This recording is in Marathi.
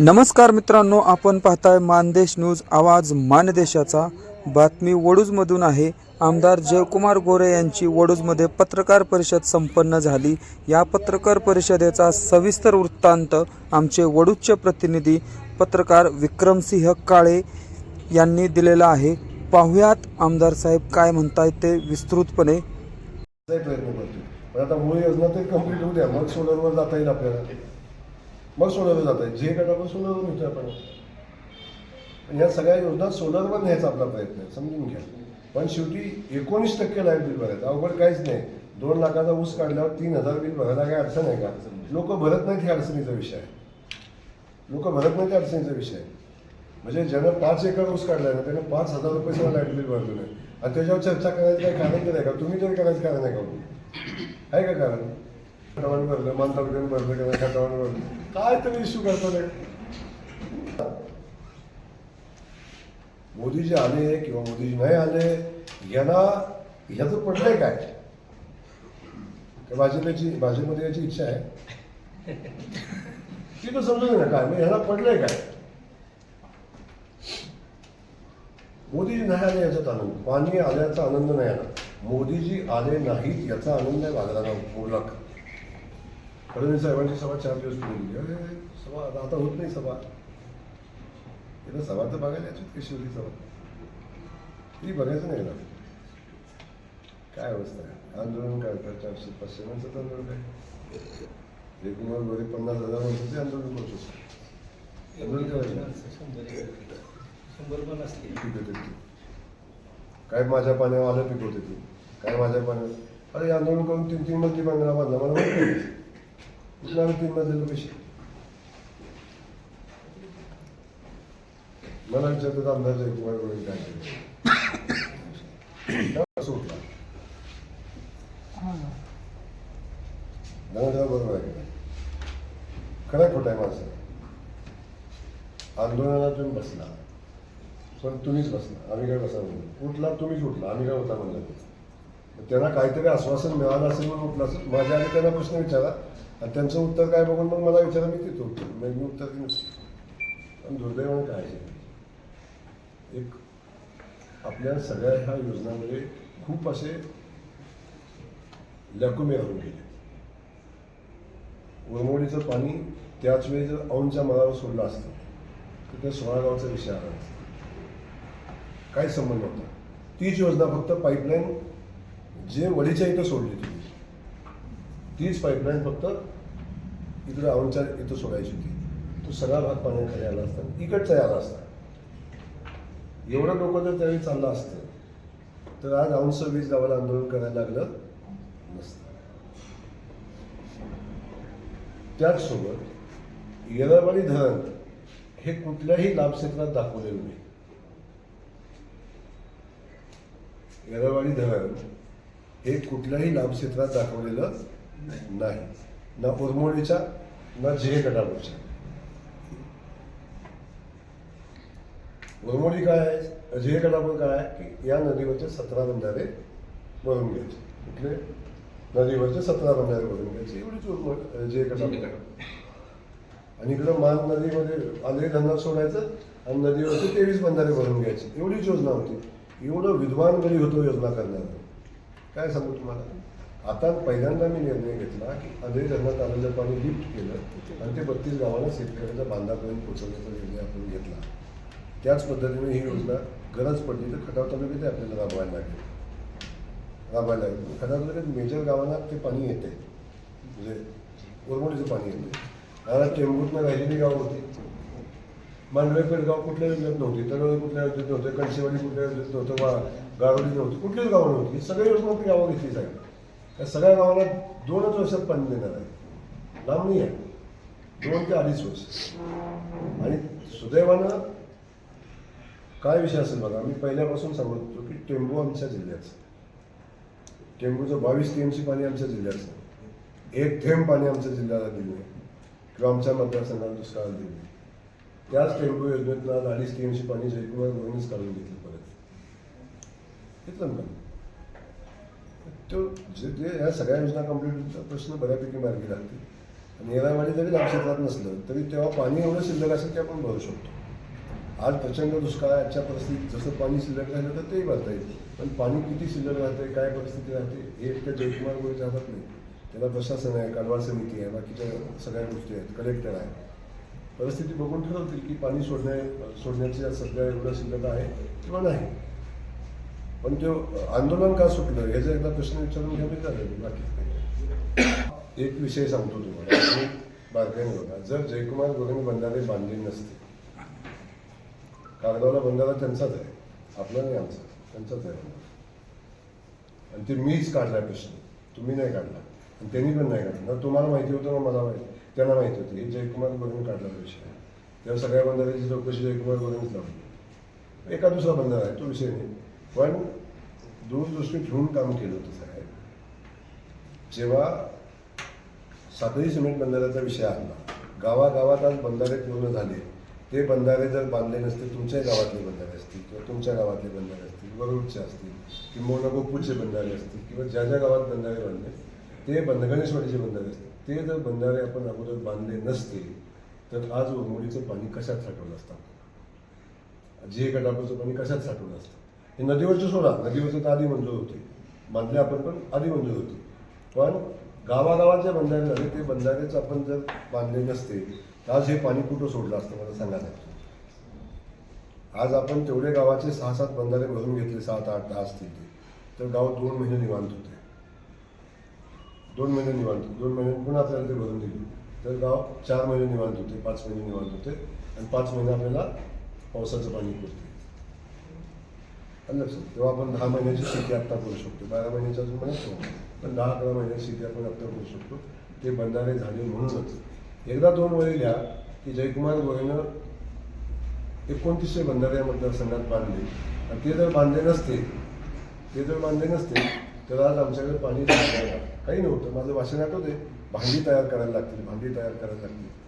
नमस्कार मित्रांनो आपण पाहताय मानदेश न्यूज आवाज मानदेशाचा. बातमी वडूजमधून आहे. आमदार जयकुमार गोरे यांची वडूजमध्ये पत्रकार परिषद संपन्न झाली. या पत्रकार परिषदेचा सविस्तर वृत्तांत आमचे वडूजचे प्रतिनिधी पत्रकार विक्रमसिंह काळे यांनी दिलेला आहे. पाहुयात आमदार साहेब काय म्हणतायत ते विस्तृतपणे. प्रयत्न करतो पण आता मूळ योजना ते कंप्लीट होऊ द्या. मग सोलरवर जाता येईल आपल्याला. मग सोनवला जातं. आहे जे गटावर सोलरवर नेतो आपण या सगळ्या योजना सोलरवर न्यायचा आपला प्रयत्न आहे समजून घ्या. पण शेवटी एकोणीस टक्के लाइट बिल भरायचं. अवघड काहीच नाही. दोन लाखाचा ऊस काढल्यावर तीन हजार बिल भरायला काही अडचण आहे का? लोक भरत नाहीत हे अडचणीचा विषय. आहे लोक भरत नाहीत अडचणीचा विषय. आहे म्हणजे ज्यानं पाच एकर ऊस काढलाय ना त्यानं पाच हजार रुपये सुद्धा लाइट बिल भरलं नाही. आणि त्याच्यावर चर्चा करायचं काही कारण तर आहे का? तुम्ही तरी करायचं कारण आहे का हो? आहे का कारण? खटावण भरलं मान तालुक्यानं भरलं का खटावण भरलं. काय तरी इश्यू मोदीजी आले किंवा मोदीजी नाही आले यांना ह्याचं पडलंय काय? का भाजपची भाजपमध्ये याची इच्छा आहे. ती तर समजून ना काय मग ह्याला पडलंय काय? मोदीजी नाही आले याच्यात आनंद. पाणी आल्याचा आनंद नाही आला. मोदीजी आले नाहीत याचा आनंद आहे बाजाराला मुलक. फडणवीस साहेबांची सभा चार दिवस पुढे गेली. अरे सभा आता होत नाही सभा. तिला सभा तर बघायला याच्यात कशी होती सभा? ती बघायचं नाही ना. काय अवस्था आहे? आंदोलन करतात चारशे पाचशे माणसाचं आंदोलन आहे एकूण गोरे पन्नास हजार माणसाचे आंदोलन करू शकतो आंदोलन करायचं. काय माझ्या पाण्यावर आलं पिकवते ती? काय माझ्या पाण्यावर? अरे आंदोलन करून तीन तीन मजली बांधला बांधला मला माहीत नाही पैसे मला विचारतात आहे जयकुमार गोळे काय केलं असं उठला बरोबर आहे. का खरं खोटं आहे माझं. आंदोलनात तुम्ही बसला. पण तुम्हीच बसला. आम्ही काय बसा म्हणलं उठला तुम्हीच उठला. आम्ही काय होता म्हणलं त्यांना काहीतरी आश्वासन मिळालं असेल म्हणून उठला असेल. माझ्या आधी त्यांना प्रश्न विचारा आणि त्यांचं उत्तर काय बघून मग मला विचारा मी तिथं उत्तर मग मी उत्तर देईन पण दुर्दैवानं काय एक आपल्या सगळ्या ह्या योजनांमध्ये खूप असे लकुमे राहून गेले वरमोडीचं पाणी त्याच वेळी जर औंच्या मनावर सोडलं असतं तर त्या सोळा गावचा विषय आला नसता काय संबंध होता? तीच योजना फक्त पाईपलाईन जे वडीच्या इथं सोडली तीच पाईपलाईन फक्त इकडं औंधच्या इथं सोडायची होती. तो सगळा भाग पाण्याखाली आला असता. इकडचा आला असता. एवढं लोक जर त्यावेळी चाललं असतं तर आज औंध वीज गावाला आंदोलन करायला लागलं नसतं. त्याचसोबत येरळवाडी धरण हे कुठल्याही लाभक्षेत्रात दाखवलेलं नाही. येरळवाडी धरण हे कुठल्याही लाभक्षेत्रात दाखवलेलं नाही. ना उरमोडीच्या ना जे गटापूरच्या उरमोडी काय आहे? जे कटापूर काय आहे? की या नदीवरचे सतरा बंधारे भरून घ्यायचे. कुठले नदीवरचे सतरा बंधारे भरून घ्यायचे. एवढीच उरमोड जे कटापूर आणि इकडं मान नदीमध्ये आंध्री धंदा सोडायचं आणि नदीवरचे तेवीस बंधारे भरून घ्यायचे. एवढीच योजना होती. एवढं विद्वान घरी होतो योजना करण्याचं काय सांगू तुम्हाला? आता पहिल्यांदा मी निर्णय घेतला की आंध्री धरणात आलेलं पाणी लिफ्ट केलं आणि ते बत्तीस गावांना शेतकऱ्याच्या बांधापर्यंत पोहोचवण्याचा निर्णय आपण घेतला. त्याच पद्धतीने ही योजना गरज पडली तर खटाव तालुक्यात आपल्याला राबवायला लागेल. राबवायला लागेल. म्हणजे खटाव तालुक्यात मेजर गावांना ते पाणी येते. म्हणजे उरमोडीचं पाणी येते. आता टेंबूतनं राहिलेली गावं होती. मांडवेपेठ गाव कुठल्या योजनेत नव्हती तळवळी कुठल्या योजनेत नव्हते कणसेवाडी कुठल्या योजनेत नव्हतं वा गारोडी नव्हती कुठलीच गावं नव्हती. ही योजना ती गावं घेतली जाईल. त्या सगळ्या गावाला दोनच वर्षात पाणी देणार आहे. लांब नाही आहे. दोन ते अडीच वर्ष. आणि सुदैवानं काय विषय असेल बघा मी पहिल्यापासून सांगत होतो की टेंबू आमच्या जिल्ह्याचं टेंबूचं बावीस टी एमसी पाणी आमच्या जिल्ह्याचं एक थेंब पाणी आमच्या जिल्ह्याला दिलं किंवा आमच्या मतदारसंघाला दुष्काळाला दिले त्याच टेंबू योजनेतनं अडीच टी एमसी पाणी जयकुमार दोन्हीच काढून घेतलं परत. घेतलं ना तो जे जे ह्या सगळ्या योजना कंप्लीट प्रश्न बऱ्यापैकी मार्गी लागतील. आणि येरावाडी म्हणजे जरी लाभक्षेत्रात नसलं तरी तेव्हा पाणी एवढं शिल्लक असेल ते आपण भरू शकतो. आज प्रचंड दुष्काळ आहे आजच्या परिस्थितीत जसं पाणी शिल्लक राहिलं तर तेही भरता येईल. पण पाणी किती शिल्लक राहते काय परिस्थिती राहते हे एकट्या जयकुमार गोळी जाणत नाही. त्याला प्रशासन आहे कारवार समिती आहे बाकीच्या सगळ्या गोष्टी आहेत कलेक्टर आहे. परिस्थिती बघून ठरवतील की पाणी सोडण्या सोडण्याची सध्या एवढं शिल्लक आहे किंवा नाही. पण ते आंदोलन का सुटलं याचा एकदा प्रश्न विचारून घ्या तरी बाकी एक विषय सांगतो तुम्हाला बारकाईने बघा. जर जयकुमार गोरेने बंधारे बांधले नसते कागदावला बंधारा त्यांचाच आहे आपला नाही आमचा त्यांचाच आहे आणि ते मीच काढला प्रश्न तुम्ही नाही काढला आणि त्यांनी पण नाही काढला. तुम्हाला माहिती होतं ना मला माहिती त्यांना माहिती होती हे जयकुमार गोरेने काढला विषय आहे. तेव्हा सगळ्या बंधाऱ्याची चौकशी जयकुमार गोरेनेच लावली. एका दुसरा बंधारा आहे तो विषय नाही. पण दूरदृष्टी ठेवून काम केलं होतं साहेब. जेव्हा साखळी सिमेंट बंधाऱ्याचा विषय आला गावागावात आज बंधारे पूर्ण झाले ते बंधारे जर बांधले नसते तुमच्या गावातले बंधारे असतील किंवा तुमच्या गावातले बंधारे असतील वरुडचे असतील किंवा गोपूरचे बंधारे असतील किंवा ज्या ज्या गावात बंधारे बांधले ते बंध गणेशवाडीचे बंधारे असतील ते जर बंधारे आपण अगोदर बांधले नसते तर आज उरमोडीचं पाणी कशात साठवलं असतं? जे गटापूरचं पाणी कशात साठवलं असतं? हे नदीवरचं सोडा. नदीवरचं तर आधी मंजूर होते. बांधले आपण पण आधी मंजूर होते. पण गावागावात जे बंधारे झाले ते बंधारेच आपण जर बांधले नसते तर आज हे पाणी कुठं सोडलं असतं मला सांगा नाही आज आपण तेवढे गावाचे सहा सात बंधारे भरून घेतले सात आठ दहा असतील ते. तर गाव दोन महिने निवांत होते. दोन महिने निवांत. होते. दोन महिने पुन्हा आपल्याला ते भरून दिले. तर गाव चार महिने निवांत होते पाच महिने निवांत होते. आणि पाच महिने आपल्याला पावसाचं पाणी पुरते. तेव्हा आपण दहा महिन्याची शेती आत्ता करू शकतो बारा महिन्याची अजून म्हणत पण दहा अकरा महिन्याची शेती आपण आत्ता करू शकतो ते बंधारे झाले म्हणूनच. एकदा दोन वेळी लिहा की जयकुमार गोरेनं एकोणतीसशे बंधारे या मतदारसंघात बांधले. आणि ते जर बांधले नसते ते जर बांधले नसते तर आज आमच्याकडे पाणी काही नव्हतं माझं भाषण आठवते भांडी तयार करायला लागतील भांडी तयार करायला लागतील.